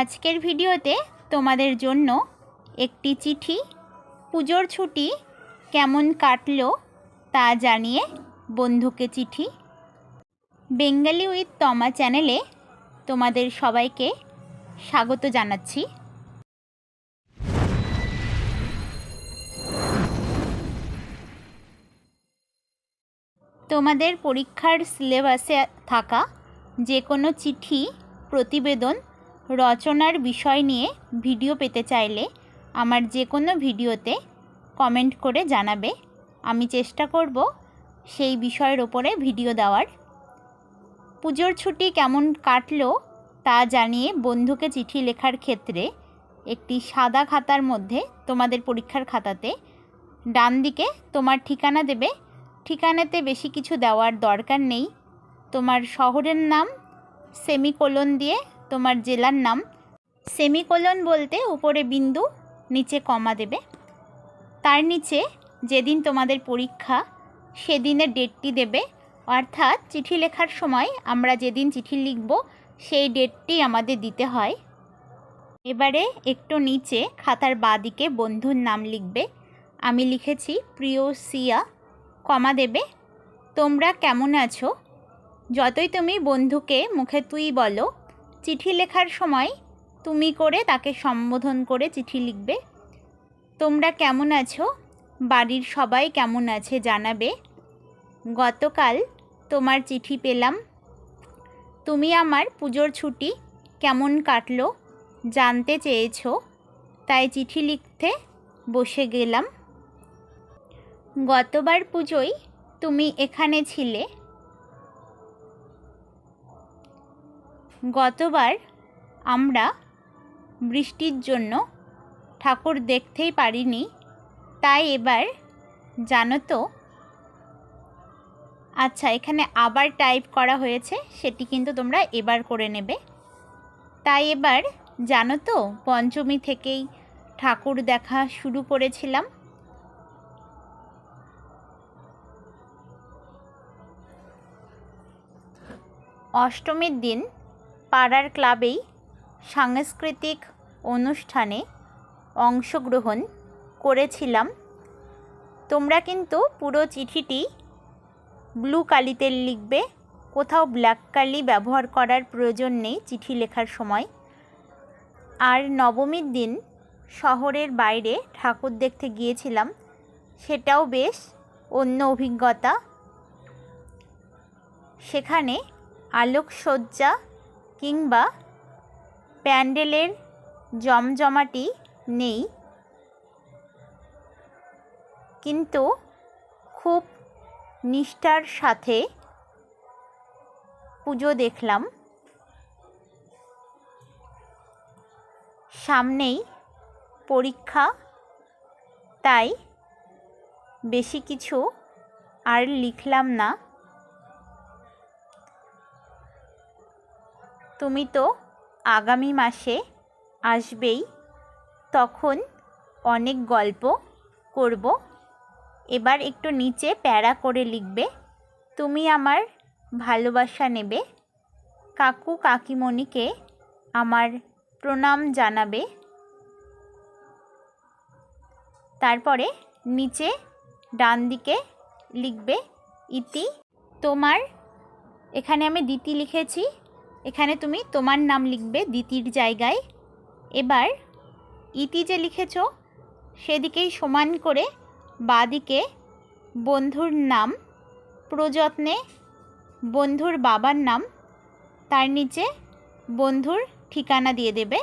আজকের ভিডিওতে তোমাদের জন্য একটি চিঠি, পুজোর ছুটি কেমন কাটলো তা জানিয়ে বন্ধুকে চিঠি। বেঙ্গালি উইথ তমা চ্যানেলে তোমাদের সবাইকে স্বাগত জানাচ্ছি। তোমাদের পরীক্ষার সিলেবাসে থাকা যে কোনো চিঠি প্রতিবেদন রচনার বিষয় নিয়ে ভিডিও পেতে চাইলে আমার যে কোনো ভিডিওতে কমেন্ট করে জানাবে। আমি চেষ্টা করব সেই বিষয়ের ওপরে ভিডিও দেওয়ার। পুজোর ছুটি কেমন কাটলো তা জানিয়ে বন্ধুকে চিঠি লেখার ক্ষেত্রে একটি সাদা খাতার মধ্যে তোমাদের পরীক্ষার খাতাতে ডান দিকে তোমার ঠিকানা দেবে। ঠিকানাতে বেশি কিছু দেওয়ার দরকার নেই। তোমার শহরের নাম সেমিকোলন দিয়ে তোমার জেলার নাম? সেমিকোলন বলতে উপরে বিন্দু, নিচে কমা দেবে। তার নিচে যেদিন তোমাদের পরীক্ষা, সেদিনের ডেটটি দেবে। অর্থাৎ চিঠি লেখার সময় আমরা যেদিন চিঠি লিখব, সেই ডেটটি আমাদের দিতে হয়। এবারে একটু নিচে খাতার বাঁদিকে বন্ধুর নাম লিখবে। আমি লিখেছি প্রিয় সিয়া কমা দেবে। তোমরা কেমন আছো? যতই তুমি বন্ধুকে মুখে তুই বলো চিঠি লেখার সময় তুমি করে তাকে সম্বোধন করে চিঠি লিখবে। তোমরা কেমন আছো? বাড়ির সবাই কেমন আছে জানাবে। গতকাল তোমার চিঠি পেলাম। তুমি আমার পুজোর ছুটি কেমন কাটলো? জানতে চেয়েছো, তাই চিঠি লিখতে বসে গেলাম। গতবার পুজোয় তুমি এখানে ছিলে। গতবার আমরা বৃষ্টির জন্য ঠাকুর দেখতেই পারিনি, তাই এবার জানো তো? আচ্ছা এখানে আবার টাইপ করা হয়েছে, সেটি কিন্তু তোমরা এবার করে নেবে। তাই এবার জানো তো, পঞ্চমী থেকেই ঠাকুর দেখা শুরু করেছিলাম। অষ্টমীর দিন পাড়ার ক্লাবেই সাংস্কৃতিক অনুষ্ঠানে অংশগ্রহণ করেছিলাম। তোমরা কিন্তু পুরো চিঠিটি ব্লু কালিতে লিখবে। কোথাও ব্ল্যাক কালি ব্যবহার করার প্রয়োজন নেই চিঠি লেখার সময়। আর নবমীর দিন শহরের বাইরে ঠাকুর দেখতে গিয়েছিলাম। সেটাও বেশ অন্য অভিজ্ঞতা। সেখানে আলোকসজ্জা কিংবা প্যান্ডেলের জমজমাটি নেই। কিন্তু খুব নিষ্ঠার সাথে পুজো দেখলাম। সামনেই পরীক্ষা, তাই বেশি কিছু আর লিখলাম না। তুমি তো আগামী মাসে আসবেই, তখন অনেক গল্প করব। এবার একটু নিচে প্যারা করে লিখবে, তুমি আমার ভালোবাসা নেবে। কাকু কাকিমণিকে আমার প্রণাম জানাবে। তারপরে নিচে ডান দিকে লিখবে, ইতি তোমার, এখানে আমি দিতি লিখেছি এখানে তুমি তোমার নাম লিখবে দিতির জায়গায়। এবার ইতি যে লিখেছ, সেদিকেই সমান করে বাদিকে বন্ধুর নাম, প্রযত্নে বন্ধুর বাবার নাম, তার নিচে বন্ধুর ঠিকানা দিয়ে দেবে।